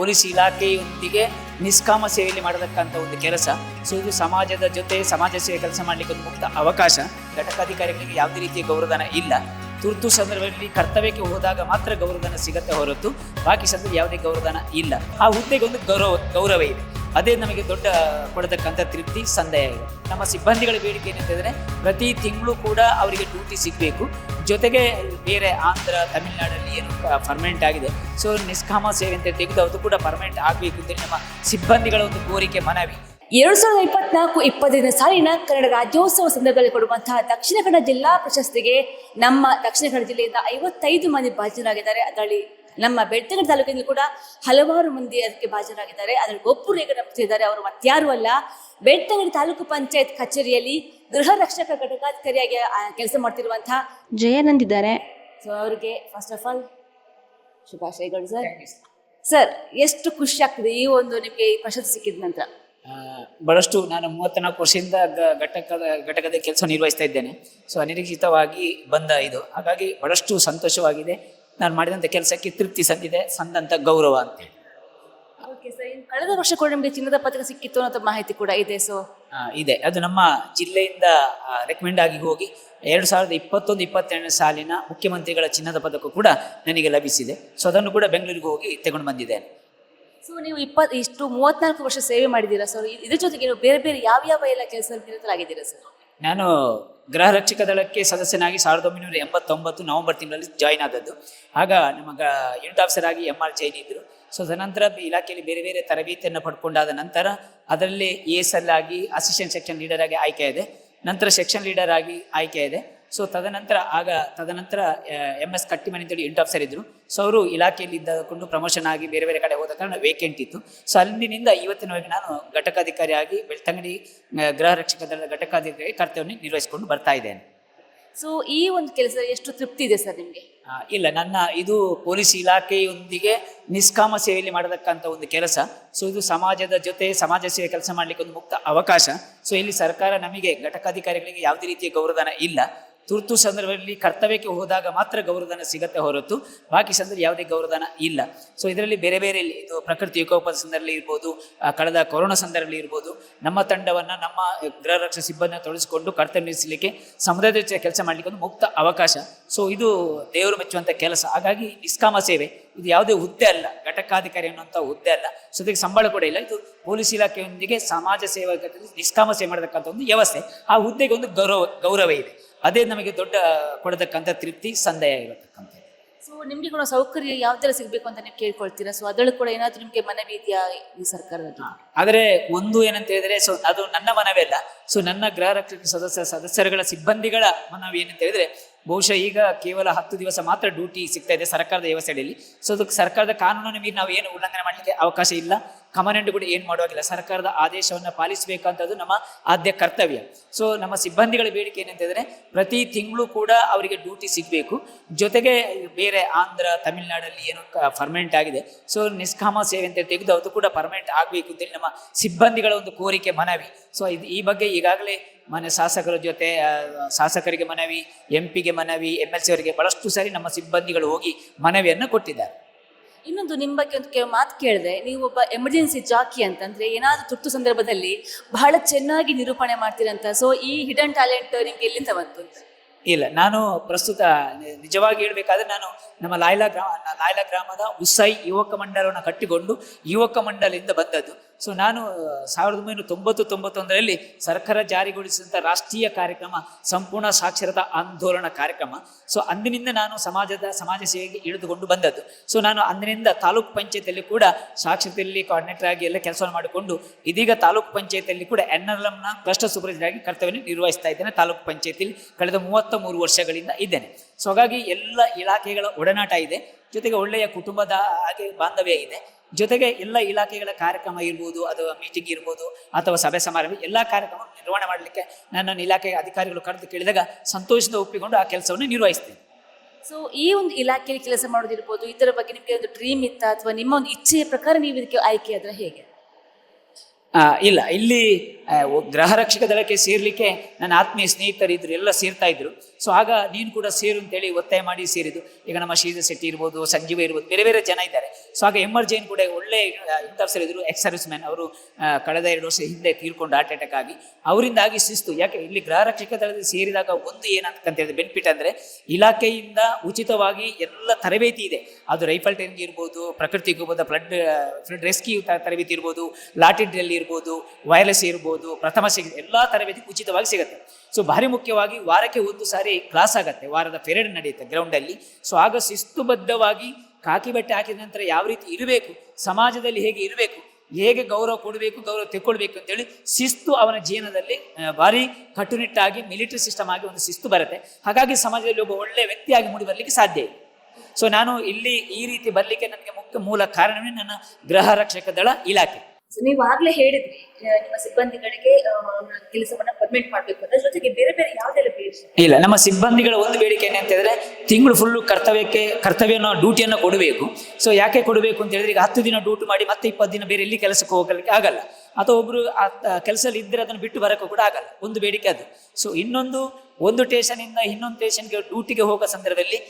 Police ಇಲಾಖೆಯೊಂದಿಗೆ ನಿಷ್ಕಾಮ ಸೇವೆಯಲ್ಲಿ ಮಾಡತಕ್ಕಂಥ ಒಂದು ಕೆಲಸ. ಸೊ ಇದು ಸಮಾಜದ ಜೊತೆ ಸಮಾಜ ಸೇವೆ ಕೆಲಸ ಮಾಡಲಿಕ್ಕೆ ಒಂದು ಮುಕ್ತ ಅವಕಾಶ. ಘಟಕಾಧಿಕಾರಿಗಳಿಗೆ ಯಾವುದೇ ರೀತಿಯ ಗೌರವಧನ ಇಲ್ಲ. ತುರ್ತು ಸಂದರ್ಭದಲ್ಲಿ ಕರ್ತವ್ಯಕ್ಕೆ ಹೋದಾಗ ಮಾತ್ರ ಗೌರವಧನ ಸಿಗತ್ತೆ ಹೊರತು, ಬಾಕಿ ಸಂದರ್ಭ ಯಾವುದೇ ಗೌರವಧನ ಇಲ್ಲ. ಆ ಹುದ್ದೆಗೆ ಒಂದು ಗೌರವ ಗೌರವ ಇದೆ. ಅದೇ ನಮಗೆ ದೊಡ್ಡ ಕೊಡತಕ್ಕಂಥ ತೃಪ್ತಿ, ಸಂದೇಹ ಇದೆ. ನಮ್ಮ ಸಿಬ್ಬಂದಿಗಳ ಬೇಡಿಕೆ ಏನಂತಂದರೆ ಪ್ರತಿ ತಿಂಗಳು ಕೂಡ ಅವರಿಗೆ ಡ್ಯೂಟಿ ಸಿಗಬೇಕು. ಜೊತೆಗೆ ಬೇರೆ ಆಂಧ್ರ, ತಮಿಳುನಾಡಲ್ಲಿ ಏನು ಪರ್ಮನೆಂಟ್ ಆಗಿದೆ. ಸೊ ನಿಷ್ಕಾಮ ಸೇವೆ ಅಂತ ತೆಗೆದು ಅದು ಕೂಡ ಪರ್ಮನೆಂಟ್ ಆಗಬೇಕು ಅಂತೇಳಿ ನಮ್ಮ ಸಿಬ್ಬಂದಿಗಳ ಒಂದು ಕೋರಿಕೆ, ಮನವಿ. ಎರಡು ಸಾವಿರದ ಇಪ್ಪತ್ನಾಲ್ಕು ಇಪ್ಪತ್ತೈದನೇ ಸಾಲಿನ ಕನ್ನಡ ರಾಜ್ಯೋತ್ಸವ ಸಂದರ್ಭದಲ್ಲಿ ಕೊಡುವಂತಹ ದಕ್ಷಿಣ ಕನ್ನಡ ಜಿಲ್ಲಾ ಪ್ರಶಸ್ತಿಗೆ ನಮ್ಮ ದಕ್ಷಿಣ ಕನ್ನಡ ಜಿಲ್ಲೆಯಿಂದ ಐವತ್ತೈದು ಮಂದಿ ಭಾಜನರಾಗಿದ್ದಾರೆ. ಅದರಲ್ಲಿ ನಮ್ಮ ಬೆಳ್ತಂಗಡಿ ತಾಲೂಕಿನಲ್ಲಿ ಕೂಡ ಹಲವಾರು ಮಂದಿ ಅದಕ್ಕೆ ಭಾಜನರಾಗಿದ್ದಾರೆ ಅದರ ಒಬ್ಬರು ಈಗ ನಂಬ್ತಿದ್ದಾರೆ ಅವರು ಮತ್ಯಾರು ಅಲ್ಲ. ಬೆಳ್ತಂಗಡಿ ತಾಲೂಕು ಪಂಚಾಯತ್ ಕಚೇರಿಯಲ್ಲಿ ಗೃಹ ರಕ್ಷಕ ಘಟಕಾಧಿಕಾರಿಯಾಗಿ ಕೆಲಸ ಮಾಡ್ತಿರುವಂತಹ ಜಯಾನಂದ್ ಇದ್ದಾರೆ ಸೊ ಅವರಿಗೆ ಫಸ್ಟ್ ಆಫ್ ಆಲ್ ಶುಭಾಶಯಗಳು ಸರ್ ಸರ್ ಎಷ್ಟು ಖುಷಿ ಆಗ್ತದೆ ಈ ಒಂದು ನಿಮಗೆ ಈ ಪ್ರಶಸ್ತಿ ಸಿಕ್ಕಿದ ನಂತರ? ಬಹಳಷ್ಟು ನಾನು ಮೂವತ್ತ್ನಾಲ್ಕು ವರ್ಷದಿಂದ ಘಟಕದ ಘಟಕದ ಕೆಲಸ ನಿರ್ವಹಿಸ್ತಾ ಇದ್ದೇನೆ. ಸೊ ಅನಿರೀಕ್ಷಿತವಾಗಿ ಬಂದ ಇದು. ಹಾಗಾಗಿ ಬಹಳಷ್ಟು ಸಂತೋಷವಾಗಿದೆ. ನಾನು ಮಾಡಿದಂಥ ಕೆಲಸಕ್ಕೆ ತೃಪ್ತಿ ಸಂದಿದೆ ಸಂದಂಥ ಗೌರವ ಅಂತ ಓಕೆ ಸರ್ ಕಳೆದ ವರ್ಷ ಕೂಡ ನಿಮಗೆ ಚಿನ್ನದ ಪದಕ ಸಿಕ್ಕಿತ್ತು ಅನ್ನೋ ಮಾಹಿತಿ ಕೂಡ ಇದೆ ಸೊ ಇದೆ. ಅದು ನಮ್ಮ ಜಿಲ್ಲೆಯಿಂದ ರೆಕಮೆಂಡ್ ಆಗಿ ಹೋಗಿ ಎರಡು ಸಾವಿರದ ಇಪ್ಪತ್ತೊಂದು ಇಪ್ಪತ್ತೆರಡನೇ ಸಾಲಿನ ಮುಖ್ಯಮಂತ್ರಿಗಳ ಚಿನ್ನದ ಪದಕ ಕೂಡ ನನಗೆ ಲಭಿಸಿದೆ. ಸೊ ಅದನ್ನು ಕೂಡ ಬೆಂಗಳೂರಿಗೆ ಹೋಗಿ ತಗೊಂಡು ಬಂದಿದ್ದೇನೆ. ಸೊ ನೀವು ಇಪ್ಪತ್ತು ಇಷ್ಟು ಮೂವತ್ನಾಲ್ಕು ವರ್ಷ ಸೇವೆ ಮಾಡಿದ್ದೀರಾ ಸರ್ ಇದ್ರ ಜೊತೆಗೆ ನೀವು ಬೇರೆ ಬೇರೆ ಯಾವ ಯಾವ ಎಲ್ಲ ಕೆಲಸದಲ್ಲಿ ನಿರತರಾಗಿದ್ದೀರಾ ಸರ್ ನಾನು ಗೃಹ ರಕ್ಷಕ ದಳಕ್ಕೆ ಸದಸ್ಯನಾಗಿ ಸಾವಿರದ ಒಂಬೈನೂರ ಎಂಬತ್ತೊಂಬತ್ತು ನವೆಂಬರ್ ತಿಂಗಳಲ್ಲಿ ಜಾಯ್ನ್ ಆದದ್ದು. ಆಗ ನಮ್ಮ ಯೂನಿಟ್ ಆಫೀಸರ್ ಆಗಿ ಎಂ ಆರ್ ಜೈನ್ ಇದ್ದರು ಸೊ ತದನಂತರ ಇಲಾಖೆಯಲ್ಲಿ ಬೇರೆ ಬೇರೆ ತರಬೇತಿಯನ್ನು ಪಡ್ಕೊಂಡಾದ ನಂತರ ಅದರಲ್ಲಿ ಎ ಎಸ್ ಎಲ್ ಆಗಿ ಅಸಿಸ್ಟೆಂಟ್ ಸೆಕ್ಷನ್ ಲೀಡರ್ ಆಗಿ ಆಯ್ಕೆ ಇದೆ ನಂತರ ಸೆಕ್ಷನ್ ಲೀಡರ್ ಆಗಿ ಆಯ್ಕೆ ಇದೆ ಸೊ ತದನಂತರ ಆಗ ತದನಂತರ ಎಂ ಎಸ್ ಕಟ್ಟಿಮನಿ ಅಂತೇಳಿ ಇಂಟ್ ಆಫೀಸರ್ ಇದ್ದರು ಸೊ ಅವರು ಇಲಾಖೆಯಲ್ಲಿ ಇದ್ದಕೊಂಡು ಪ್ರಮೋಷನ್ ಆಗಿ ಬೇರೆ ಬೇರೆ ಕಡೆ ಹೋದ ಕಾರಣ ವೇಕೆಂಟ್ ಇತ್ತು. ಸೊ ಅಲ್ಲಿನಿಂದ ಇವತ್ತಿನವರೆಗೆ ನಾನು ಘಟಕಾಧಿಕಾರಿಯಾಗಿ ಬೆಳ್ತಂಗಡಿ ಗೃಹ ರಕ್ಷಕ ದಳದ ಘಟಕಾಧಿಕಾರಿ ಕರ್ತವ್ಯ ನಿರ್ವಹಿಸಿಕೊಂಡು ಬರ್ತಾ ಇದ್ದೇನೆ. ಸೊ ಈ ಒಂದು ಕೆಲಸ ಎಷ್ಟು ತೃಪ್ತಿ ಇದೆ ಸರ್ ನಿಮಗೆ? ಇಲ್ಲ ನನ್ನ ಇದು ಪೊಲೀಸ್ ಇಲಾಖೆಯೊಂದಿಗೆ ನಿಷ್ಕಾಮ ಸೇವೆಯಲ್ಲಿ ಮಾಡತಕ್ಕಂಥ ಒಂದು ಕೆಲಸ. ಸೊ ಇದು ಸಮಾಜದ ಜೊತೆ ಸಮಾಜ ಸೇವೆ ಕೆಲಸ ಮಾಡಲಿಕ್ಕೆ ಒಂದು ಮುಕ್ತ ಅವಕಾಶ. ಸೊ ಇಲ್ಲಿ ಸರ್ಕಾರ ನಮಗೆ ಘಟಕಾಧಿಕಾರಿಗಳಿಗೆ ಯಾವುದೇ ರೀತಿಯ ಗೌರವಧನ ಇಲ್ಲ. ತುರ್ತು ಸಂದರ್ಭದಲ್ಲಿ ಕರ್ತವ್ಯಕ್ಕೆ ಹೋದಾಗ ಮಾತ್ರ ಗೌರವಧನ ಸಿಗತ್ತೆ ಹೊರತು ಬಾಕಿ ಸಂದರ್ಭ ಯಾವುದೇ ಗೌರವಧನ ಇಲ್ಲ. ಸೊ ಇದರಲ್ಲಿ ಬೇರೆ ಬೇರೆ ಇದು ಪ್ರಕೃತಿ ವಿಕೋಪದ ಸಂದರ್ಭದಲ್ಲಿ ಇರ್ಬೋದು ಕಳೆದ ಕೊರೋನಾ ಸಂದರ್ಭದಲ್ಲಿ ಇರ್ಬೋದು, ನಮ್ಮ ತಂಡವನ್ನು, ನಮ್ಮ ಗೃಹ ರಕ್ಷಕ ಸಿಬ್ಬಂದಿನ ತೊಡಗಿಸಿಕೊಂಡು ಕರ್ತವ್ಯ ನಿರ್ವಹಿಸಲಿಕ್ಕೆ ಸಮುದಾಯದ ಕೆಲಸ ಮಾಡಲಿಕ್ಕೆ ಒಂದು ಮುಕ್ತ ಅವಕಾಶ. ಸೊ ಇದು ದೇವರು ಮೆಚ್ಚುವಂಥ ಕೆಲಸ. ಹಾಗಾಗಿ ನಿಷ್ಕಾಮ ಸೇವೆ, ಇದು ಯಾವುದೇ ಹುದ್ದೆ ಅಲ್ಲ, ಘಟಕಾಧಿಕಾರಿ ಅನ್ನುವಂಥ ಹುದ್ದೆ ಅಲ್ಲ. ಸೊ ಅದಕ್ಕೆ ಸಂಬಳ ಕೂಡ ಇಲ್ಲ. ಇದು ಪೊಲೀಸ್ ಇಲಾಖೆಯೊಂದಿಗೆ ಸಮಾಜ ಸೇವಾ ನಿಷ್ಕಾಮ ಸೇವೆ ಮಾಡತಕ್ಕಂಥ ಒಂದು ವ್ಯವಸ್ಥೆ. ಆ ಹುದ್ದೆಗೆ ಒಂದು ಗೌರವ ಗೌರವ ಇದೆ. ಅದೇ ನಮಗೆ ದೊಡ್ಡ ಕೊಡತಕ್ಕಂಥ ತೃಪ್ತಿ ಸಂದೇಹ ಇರತಕ್ಕಂಥ ಸೊ ನಿಮಗೆ ಕೂಡ ಸೌಕರ್ಯ ಯಾವ ಥರ ಸಿಗಬೇಕು ಅಂತ ನೀವು ಕೇಳ್ಕೊಳ್ತೀರಾ? ಸೊ ಅದರಲ್ಲೂ ಕೂಡ ಏನಾದರೂ ನಿಮಗೆ ಮನವಿ ಇದೆಯಾ ಈ ಸರ್ಕಾರದ ಆದರೆ ಒಂದು ಏನಂತ ಹೇಳಿದ್ರೆ ಸೊ ಅದು ನನ್ನ ಮನವಿ ಅಲ್ಲ. ಸೊ ನನ್ನ ಗೃಹ ರಕ್ಷಕ ಸದಸ್ಯ ಸದಸ್ಯರುಗಳ ಸಿಬ್ಬಂದಿಗಳ ಮನವಿ ಏನಂತ ಹೇಳಿದ್ರೆ ಬಹುಶಃ ಈಗ ಕೇವಲ ಹತ್ತು ದಿವಸ ಮಾತ್ರ ಡ್ಯೂಟಿ ಸಿಗ್ತಾ ಇದೆ ಸರ್ಕಾರದ ವ್ಯವಸ್ಥೆಯಲ್ಲಿ. ಸೊ ಅದಕ್ಕೆ ಸರ್ಕಾರದ ಕಾನೂನು ಮೀರಿ ನಾವು ಏನು ಉಲ್ಲಂಘನೆ ಮಾಡಲಿಕ್ಕೆ ಅವಕಾಶ ಇಲ್ಲ. ಕಮಾಂಡೆಂಟ್ ಕೂಡ ಏನು ಮಾಡುವಾಗಿಲ್ಲ. ಸರ್ಕಾರದ ಆದೇಶವನ್ನು ಪಾಲಿಸಬೇಕಂತದ್ದು ನಮ್ಮ ಆದ್ಯ ಕರ್ತವ್ಯ. ಸೊ ನಮ್ಮ ಸಿಬ್ಬಂದಿಗಳ ಬೇಡಿಕೆ ಏನಂತ ಹೇಳಿದ್ರೆ, ಪ್ರತಿ ತಿಂಗಳು ಕೂಡ ಅವರಿಗೆ ಡ್ಯೂಟಿ ಸಿಗಬೇಕು. ಜೊತೆಗೆ ಬೇರೆ ಆಂಧ್ರ, ತಮಿಳುನಾಡಲ್ಲಿ ಏನು ಪರ್ಮನೆಂಟ್ ಆಗಿದೆ. ಸೊ ನಿಷ್ಕಾಮ ಸೇವೆ ಅಂತ ತೆಗೆದು ಅದು ಕೂಡ ಪರ್ಮನೆಂಟ್ ಆಗಬೇಕು ಅಂತೇಳಿ ನಮ್ಮ ಸಿಬ್ಬಂದಿಗಳ ಒಂದು ಕೋರಿಕೆ, ಮನವಿ. ಸೊ ಇದು ಈ ಬಗ್ಗೆ ಈಗಾಗಲೇ ಮನೆ ಶಾಸಕರ ಜೊತೆ ಶಾಸಕರಿಗೆ ಮನವಿ ಎಂ ಪಿಗೆ ಮನವಿ ಎಂ ಎಲ್ ಸಿ ಅವರಿಗೆ ಬಹಳಷ್ಟು ಸಾರಿ ನಮ್ಮ ಸಿಬ್ಬಂದಿಗಳು ಹೋಗಿ ಮನವಿಯನ್ನು ಕೊಟ್ಟಿದ್ದಾರೆ. ಇನ್ನೊಂದು ನಿಮ್ಮ ಬಗ್ಗೆ ಒಂದು ಕೆಲವು ಮಾತು ಕೇಳಿದೆ, ನೀವು ಒಬ್ಬ ಎಮರ್ಜೆನ್ಸಿ ಜಾಕಿ ಅಂತಂದ್ರೆ ಏನಾದರೂ ತುರ್ತು ಸಂದರ್ಭದಲ್ಲಿ ಬಹಳ ಚೆನ್ನಾಗಿ ನಿರೂಪಣೆ ಮಾಡ್ತೀರಂತ. ಸೊ ಈ ಹಿಡನ್ ಟ್ಯಾಲೆಂಟ್ ನಿಮ್ಗೆ ಎಲ್ಲಿಂದ ಬಂತು ಇಲ್ಲ, ನಾನು ಪ್ರಸ್ತುತ ನಿಜವಾಗಿ ಹೇಳ್ಬೇಕಾದ್ರೆ ನಾನು ನಮ್ಮ ಲಾಯ್ಲಾ ಗ್ರಾಮ ಲಾಯ್ಲಾ ಗ್ರಾಮದ ಉಸೈ ಯುವಕ ಮಂಡಲವನ್ನು ಕಟ್ಟಿಕೊಂಡು ಯುವಕ ಮಂಡಲದಿಂದ ಬಂದದ್ದು. ಸೊ ನಾನು ಸಾವಿರದ ಒಂಬೈನೂರ ತೊಂಬತ್ತು, ತೊಂಬತ್ತೊಂದರಲ್ಲಿ ಸರ್ಕಾರ ಜಾರಿಗೊಳಿಸಿದಂಥ ರಾಷ್ಟ್ರೀಯ ಕಾರ್ಯಕ್ರಮ, ಸಂಪೂರ್ಣ ಸಾಕ್ಷರತಾ ಆಂದೋಲನ ಕಾರ್ಯಕ್ರಮ. ಸೊ ಅಂದಿನಿಂದ ನಾನು ಸಮಾಜದ, ಸಮಾಜ ಸೇವೆಗೆ ಇಳಿದುಕೊಂಡು ಬಂದದ್ದು. ಸೊ ನಾನು ಅಂದಿನಿಂದ ತಾಲೂಕು ಪಂಚಾಯತಿಯಲ್ಲಿ ಕೂಡ ಸಾಕ್ಷರತೆಯಲ್ಲಿ ಕೋಆರ್ಡಿನೇಟರ್ ಆಗಿ ಎಲ್ಲ ಕೆಲಸವನ್ನು ಮಾಡಿಕೊಂಡು, ಇದೀಗ ತಾಲೂಕು ಪಂಚಾಯತಿಯಲ್ಲಿ ಕೂಡ ಎನ್ ಆರ್ ಎಮ್ನ ಕ್ಲಸ್ಟರ್ ಸೂಪರ್ವೈಸರ್ ಕರ್ತವ್ಯ ನಿರ್ವಹಿಸ್ತಾ ಇದ್ದೇನೆ. ತಾಲೂಕು ಪಂಚಾಯತಿಯಲ್ಲಿ ಕಳೆದ ಮೂವತ್ತ ಮೂರು ವರ್ಷಗಳಿಂದ ಇದ್ದೇನೆ. ಸೊ ಹಾಗಾಗಿ ಎಲ್ಲ ಇಲಾಖೆಗಳ ಒಡನಾಟ ಇದೆ. ಜೊತೆಗೆ ಒಳ್ಳೆಯ ಕುಟುಂಬದ ಹಾಗೆ ಬಾಂಧವ್ಯ ಇದೆ. ಜೊತೆಗೆ ಎಲ್ಲ ಇಲಾಖೆಗಳ ಕಾರ್ಯಕ್ರಮ ಇರ್ಬೋದು ಅಥವಾ ಮೀಟಿಂಗ್ ಇರ್ಬೋದು ಅಥವಾ ಸಭೆ ಸಮಾರಂಭ ಎಲ್ಲ ಕಾರ್ಯಕ್ರಮ ನಿರ್ವಹಣೆ ಮಾಡಲಿಕ್ಕೆ ನನ್ನನ್ನು ಇಲಾಖೆಯ ಅಧಿಕಾರಿಗಳು ಕರೆದು ಕೇಳಿದಾಗ ಸಂತೋಷದಿಂದ ಒಪ್ಪಿಕೊಂಡು ಆ ಕೆಲಸವನ್ನು ನಿರ್ವಹಿಸ್ತೀನಿ. ಸೊ ಈ ಒಂದು ಇಲಾಖೆಯಲ್ಲಿ ಕೆಲಸ ಮಾಡೋದಿರ್ಬೋದು ಇದರ ಬಗ್ಗೆ ನಿಮಗೆ ಒಂದು ಡ್ರೀಮ್ ಇತ್ತ ಅಥವಾ ನಿಮ್ಮ ಒಂದು ಇಚ್ಛೆಯ ಪ್ರಕಾರ ನೀವು ಇದಕ್ಕೆ ಆಯ್ಕೆ ಆದ್ರೆ ಹೇಗೆ? ಇಲ್ಲ ಇಲ್ಲಿ ಗೃಹ ರಕ್ಷಕ ದಳಕ್ಕೆ ಸೇರ್ಲಿಕ್ಕೆ ನನ್ನ ಆತ್ಮೀಯ ಸ್ನೇಹಿತರಿದ್ರು ಎಲ್ಲ ಸೇರ್ತಾ ಇದ್ರು. ಸೊ ಆಗ ನೀನು ಕೂಡ ಸೇರು ಅಂತೇಳಿ ಒತ್ತಾಯ ಮಾಡಿ ಸೇರಿದ್ದು. ಈಗ ನಮ್ಮ ಶ್ರೀಧರ್ ಶೆಟ್ಟಿ ಇರ್ಬೋದು, ಸಂಜೀವ ಇರ್ಬೋದು, ಬೇರೆ ಬೇರೆ ಜನ ಇದ್ದಾರೆ. ಸೊ ಆಗ ಎಂ ಆರ್ ಕೂಡ ಒಳ್ಳೆ ಇಂಥ ಇದ್ರು ಎಕ್ಸ್ ಸರ್ವಿಸ್ ಮ್ಯಾನ್ ಅವರು ಕಳೆದ ಎರಡು ವರ್ಷ ಹಿಂದೆ ತೀರ್ಕೊಂಡು ಹಾರ್ಟ್ ಅಟ್ಯಾಕ್ ಆಗಿ, ಅವರಿಂದಾಗಿ ಶಿಸ್ತು. ಯಾಕೆ? ಇಲ್ಲಿ ಗೃಹ ರಕ್ಷಕ ದಳದಲ್ಲಿ ಸೇರಿದಾಗ ಒಂದು ಏನಂತ ಹೇಳಿದ್ರೆ ಬೆನಿಫಿಟ್ ಅಂದ್ರೆ ಇಲಾಖೆಯಿಂದ ಉಚಿತವಾಗಿ ಎಲ್ಲ ತರಬೇತಿ ಇದೆ. ಅದು ರೈಫಲ್ ಟ್ರೈನಿಂಗ್ ಇರ್ಬೋದು, ಪ್ರಕೃತಿ ಗೋಪದ ಫ್ಲಡ್ ಫ್ಲಡ್ ರೆಸ್ಕ್ಯೂ ತರಬೇತಿ ಇರ್ಬೋದು ಲಾಟಿ ಡ್ರಿಲ್ ಇರ್ಬೋದು ವೈರ್ಲೆಸ್ ಇರ್ಬೋದು ಪ್ರಥಮ ಸಿಗುತ್ತೆ ಎಲ್ಲ ತರಬೇತಿ ಉಚಿತವಾಗಿ ಸಿಗುತ್ತೆ. ಸೊ ಭಾರಿ ಮುಖ್ಯವಾಗಿ ವಾರಕ್ಕೆ ಒಂದು ಸಾರಿ ಕ್ಲಾಸ್ ಆಗುತ್ತೆ. ವಾರದ ಪೆರೇಡ್ ನಡೆಯುತ್ತೆ ಗ್ರೌಂಡಲ್ಲಿ ಸೊ ಆಗ ಶಿಸ್ತುಬದ್ಧವಾಗಿ ಕಾಕಿ ಬಟ್ಟೆ ಹಾಕಿದ ನಂತರ ಯಾವ ರೀತಿ ಇರಬೇಕು, ಸಮಾಜದಲ್ಲಿ ಹೇಗೆ ಇರಬೇಕು, ಹೇಗೆ ಗೌರವ ಕೊಡಬೇಕು, ಗೌರವ ತೆಕ್ಕೊಳ್ಬೇಕು ಅಂತೇಳಿ ಶಿಸ್ತು ಅವನ ಜೀವನದಲ್ಲಿ ಭಾರಿ ಕಟ್ಟುನಿಟ್ಟಾಗಿ ಮಿಲಿಟರಿ ಸಿಸ್ಟಮ್ ಆಗಿ ಒಂದು ಶಿಸ್ತು ಬರುತ್ತೆ. ಹಾಗಾಗಿ ಸಮಾಜದಲ್ಲಿ ಒಬ್ಬ ಒಳ್ಳೆ ವ್ಯಕ್ತಿಯಾಗಿ ಮೂಡಿ ಬರಲಿಕ್ಕೆ ಸಾಧ್ಯ ಇದೆ ಸೊ ನಾನು ಇಲ್ಲಿ ಈ ರೀತಿ ಬರಲಿಕ್ಕೆ ನನಗೆ ಮುಖ್ಯ ಮೂಲ ಕಾರಣವೇ ನನ್ನ ಗೃಹ ರಕ್ಷಕ ದಳ ಇಲಾಖೆ. ನೀವು ಆಗ್ಲೇ ಹೇಳಿದ್ರಿ ನಿಮ್ಮ ಸಿಬ್ಬಂದಿಗಳಿಗೆ ಕೆಲಸವನ್ನ ಪರ್ಮಿಟ್ ಮಾಡ್ಬೇಕು ಅದ್ರ ಜೊತೆಗೆ ಬೇರೆ ಬೇರೆ ಯಾವ್ದೆಲ್ಲ ಬೇಡಿಕೆ ಇಲ್ಲ, ನಮ್ಮ ಸಿಬ್ಬಂದಿಗಳ ಒಂದು ಬೇಡಿಕೆ ಅಂತ ಹೇಳಿದ್ರೆ, ತಿಂಗಳು ಫುಲ್ಲು ಕರ್ತವ್ಯಕ್ಕೆ, ಕರ್ತವ್ಯನ ಡ್ಯೂಟಿಯನ್ನು ಕೊಡಬೇಕು. ಸೊ ಯಾಕೆ ಕೊಡಬೇಕು ಅಂತ ಹೇಳಿದ್ರೆ, ಈಗ ಹತ್ತು ದಿನ ಡ್ಯೂಟಿ ಮಾಡಿ ಮತ್ತೆ ಇಪ್ಪತ್ತು ದಿನ ಬೇರೆ ಎಲ್ಲಿ ಕೆಲಸಕ್ಕೆ ಹೋಗಲಿಕ್ಕೆ ಆಗಲ್ಲ. ಅಥವಾ ಒಬ್ರು ಕೆಲಸದಲ್ಲಿ ಇದ್ದರೆ ಅದನ್ನು ಬಿಟ್ಟು ಬರೋಕ್ಕೂ ಕೂಡ ಆಗಲ್ಲ. ಒಂದು ಬೇಡಿಕೆ ಅದು. ಸೊ ಇನ್ನೊಂದು, ಒಂದು ಸ್ಟೇಷನಿಂದ ಇನ್ನೊಂದು ಸ್ಟೇಷನ್ಗೆ ಡ್ಯೂಟಿಗೆ ಹೋಗೋ ಸಂದರ್ಭದಲ್ಲಿ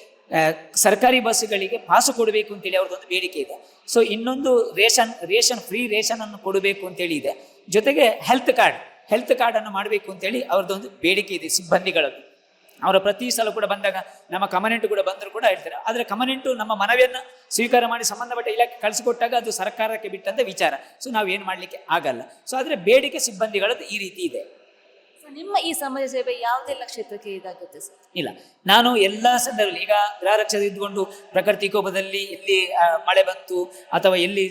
ಸರ್ಕಾರಿ ಬಸ್ಸುಗಳಿಗೆ ಪಾಸು ಕೊಡಬೇಕು ಅಂತೇಳಿ ಅವ್ರದ್ದೊಂದು ಬೇಡಿಕೆ ಇದೆ. ಸೊ ಇನ್ನೊಂದು ರೇಷನ್ ರೇಷನ್ ಫ್ರೀ ರೇಷನ್ ಅನ್ನು ಕೊಡಬೇಕು ಅಂತೇಳಿ ಇದೆ. ಜೊತೆಗೆ ಹೆಲ್ತ್ ಕಾರ್ಡ್ ಹೆಲ್ತ್ ಕಾರ್ಡ್ ಅನ್ನು ಮಾಡಬೇಕು ಅಂತೇಳಿ ಅವ್ರದ್ದೊಂದು ಬೇಡಿಕೆ ಇದೆ ಸಿಬ್ಬಂದಿಗಳದ್ದು ಅವರ ಪ್ರತಿ ಸಲ ಕೂಡ ಬಂದಾಗ ನಮ್ಮ ಕಮನೆಂಟ್ ಕೂಡ ಬಂದರೂ ಕೂಡ ಹೇಳ್ತಾರೆ. ಆದರೆ ಕಮನೆಂಟು ನಮ್ಮ ಮನವಿಯನ್ನು ಸ್ವೀಕಾರ ಮಾಡಿ ಸಂಬಂಧಪಟ್ಟ ಇಲಾಖೆ ಕಳಿಸಿಕೊಟ್ಟಾಗ ಅದು ಸರ್ಕಾರಕ್ಕೆ ಬಿಟ್ಟಂತ ವಿಚಾರ. ಸೊ ನಾವು ಏನು ಮಾಡಲಿಕ್ಕೆ ಆಗಲ್ಲ. ಸೊ ಆದರೆ ಬೇಡಿಕೆ ಸಿಬ್ಬಂದಿಗಳದ್ದು ಈ ರೀತಿ ಇದೆ. ನಿಮ್ಮ ಈ ಸಮಾಜ ಸೇವೆ ಯಾವುದೆಲ್ಲ ಕ್ಷೇತ್ರಕ್ಕೆ ಇದಾಗುತ್ತೆ ಸರ್? ಇಲ್ಲ. ನಾನು ಎಲ್ಲ ಸಂದರ್ಭದಲ್ಲಿ, ಈಗ ಗೃಹ ರಕ್ಷಕ ಇದ್ಕೊಂಡು ಪ್ರಕೃತಿ ಕೋಪದಲ್ಲಿ ಎಲ್ಲಿ ಮಳೆ ಬಂತು, ಅಥವಾ ಎಲ್ಲಿ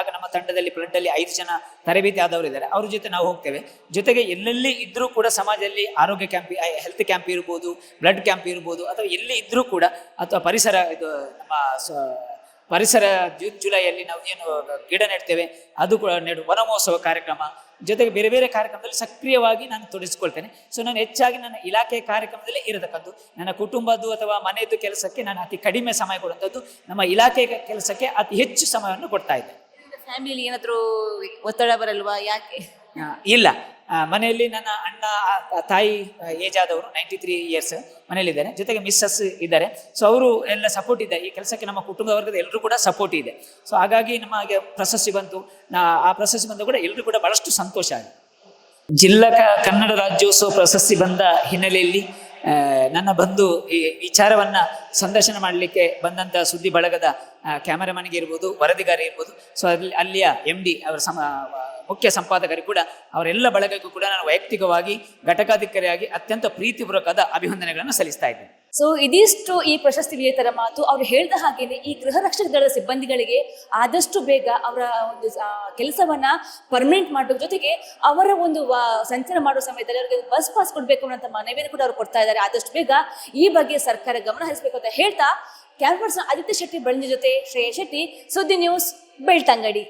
ಆಗ ನಮ್ಮ ತಂಡದಲ್ಲಿ ಫ್ಲಡ್ ಅಲ್ಲಿ ಐದು ಜನ ತರಬೇತಿ ಆದವರು ಇದ್ದಾರೆ. ಅವ್ರ ಜೊತೆ ನಾವು ಹೋಗ್ತೇವೆ. ಜೊತೆಗೆ ಎಲ್ಲೆಲ್ಲಿ ಇದ್ರೂ ಕೂಡ ಸಮಾಜದಲ್ಲಿ ಆರೋಗ್ಯ ಕ್ಯಾಂಪ್ ಹೆಲ್ತ್ ಕ್ಯಾಂಪ್ ಇರ್ಬೋದು ಬ್ಲಡ್ ಕ್ಯಾಂಪ್ ಇರ್ಬೋದು, ಅಥವಾ ಎಲ್ಲಿ ಇದ್ರೂ ಕೂಡ, ಅಥವಾ ಪರಿಸರ ಇದು, ನಮ್ಮ ಪರಿಸರ ಜೂನ್ ಜುಲೈಯಲ್ಲಿ ನಾವು ಏನು ಗಿಡ ನೆಡ್ತೇವೆ ಅದು ಕೂಡ ನೆಡು ವನಮಹೋತ್ಸವ ಕಾರ್ಯಕ್ರಮ. ಜೊತೆಗೆ ಬೇರೆ ಬೇರೆ ಕಾರ್ಯಕ್ರಮದಲ್ಲಿ ಸಕ್ರಿಯವಾಗಿ ನಾನು ತೊಡಗಿಸ್ಕೊಳ್ತೇನೆ. ಸೊ ನಾನು ಹೆಚ್ಚಾಗಿ ನನ್ನ ಇಲಾಖೆ ಕಾರ್ಯಕ್ರಮದಲ್ಲಿ ಇರತಕ್ಕದ್ದು ನನ್ನ ಕುಟುಂಬದ್ದು ಅಥವಾ ಮನೆಯದ್ದು ಕೆಲಸಕ್ಕೆ ನಾನು ಅತಿ ಕಡಿಮೆ ಸಮಯ ಕೊಡುವಂಥದ್ದು ನಮ್ಮ ಇಲಾಖೆ ಕೆಲಸಕ್ಕೆ ಅತಿ ಹೆಚ್ಚು ಸಮಯವನ್ನು ಕೊಡ್ತಾ ಇದ್ದೇನೆ. ಫ್ಯಾಮಿಲಿ ಏನಾದರೂ ಒತ್ತಡ ಬರಲ್ವಾ? ಯಾಕೆ? ಇಲ್ಲ. ಮನೆಯಲ್ಲಿ ನನ್ನ ಅಣ್ಣ ತಾಯಿ ಏಜ್ ಆದವರು ನೈಂಟಿ ತ್ರೀ ಇಯರ್ಸ್ ಮನೆಯಲ್ಲಿದ್ದಾರೆ. ಜೊತೆಗೆ ಮಿಸ್ಸಸ್ ಇದ್ದಾರೆ. ಸೊ ಅವರು ಎಲ್ಲ ಸಪೋರ್ಟ್ ಇದೆ. ಈ ಕೆಲಸಕ್ಕೆ ನಮ್ಮ ಕುಟುಂಬ ವರ್ಗದ ಎಲ್ಲರೂ ಕೂಡ ಸಪೋರ್ಟ್ ಇದೆ. ಸೊ ಹಾಗಾಗಿ ನಮಗೆ ಪ್ರಶಸ್ತಿ ಬಂತು. ಆ ಪ್ರಶಸ್ತಿ ಬಂದು ಕೂಡ ಎಲ್ಲರೂ ಕೂಡ ಬಹಳಷ್ಟು ಸಂತೋಷ ಆಗಿದೆ ಜಿಲ್ಲಾ ಕನ್ನಡ ರಾಜ್ಯೋತ್ಸವ ಪ್ರಶಸ್ತಿ ಬಂದ ಹಿನ್ನೆಲೆಯಲ್ಲಿ ನನ್ನ ಬಂಧು ಈ ವಿಚಾರವನ್ನ ಸಂದರ್ಶನ ಮಾಡಲಿಕ್ಕೆ ಬಂದಂತ ಸುದ್ದಿ ಬಳಗದ ಕ್ಯಾಮರಾಮನ್ಗೆ ಇರ್ಬೋದು, ವರದಿಗಾರ ಇರ್ಬೋದು. ಸೊ ಅಲ್ಲಿ, ಅಲ್ಲಿಯ ಎಂ ಡಿ ಅವರ ಸಮ ಮುಖ್ಯ ಸಂಪಾದಕರಿಗೆ ಕೂಡ, ಅವರೆಲ್ಲ ಬಳಗಕ್ಕೂ ಕೂಡ ನಾನು ವೈಯಕ್ತಿಕವಾಗಿ, ಘಟಕಾಧಿಕಾರಿಯಾಗಿ ಅತ್ಯಂತ ಪ್ರೀತಿಪೂರ್ವಕದ ಅಭಿನಂದನೆಗಳನ್ನು ಸಲ್ಲಿಸ್ತಾ ಇದ್ದೇನೆ. ಸೊ ಇದಿಷ್ಟು ಈ ಪ್ರಶಸ್ತಿ ವಿಜೇತರ ಮಾತು. ಅವರು ಹೇಳಿದ ಹಾಗೇನೆ, ಈ ಗೃಹ ರಕ್ಷಕ ದಳದ ಸಿಬ್ಬಂದಿಗಳಿಗೆ ಆದಷ್ಟು ಬೇಗ ಅವರ ಒಂದು ಕೆಲಸವನ್ನ ಪರ್ಮನೆಂಟ್ ಮಾಡೋದ್ರ ಜೊತೆಗೆ ಅವರ ಒಂದು ಸಂಚಾರ ಮಾಡುವ ಸಮಯದಲ್ಲಿ ಅವರಿಗೆ ಬಸ್ ಪಾಸ್ ಕೊಡಬೇಕು ಅನ್ನೋ ಮನವಿಯನ್ನು ಕೂಡ ಅವರು ಕೊಡ್ತಾ ಇದ್ದಾರೆ. ಆದಷ್ಟು ಬೇಗ ಈ ಬಗ್ಗೆ ಸರ್ಕಾರ ಗಮನ ಹರಿಸಬೇಕು ಅಂತ ಹೇಳ್ತಾ ಪರ್ಸನ್ ಆದಿತ್ಯ ಶೆಟ್ಟಿ ಬಳಂಜಿ ಜೊತೆ ಶ್ರೇಯ ಶೆಟ್ಟಿ, ಸುದ್ದಿ ನ್ಯೂಸ್ ಬೆಳ್ತಂಗಡಿ.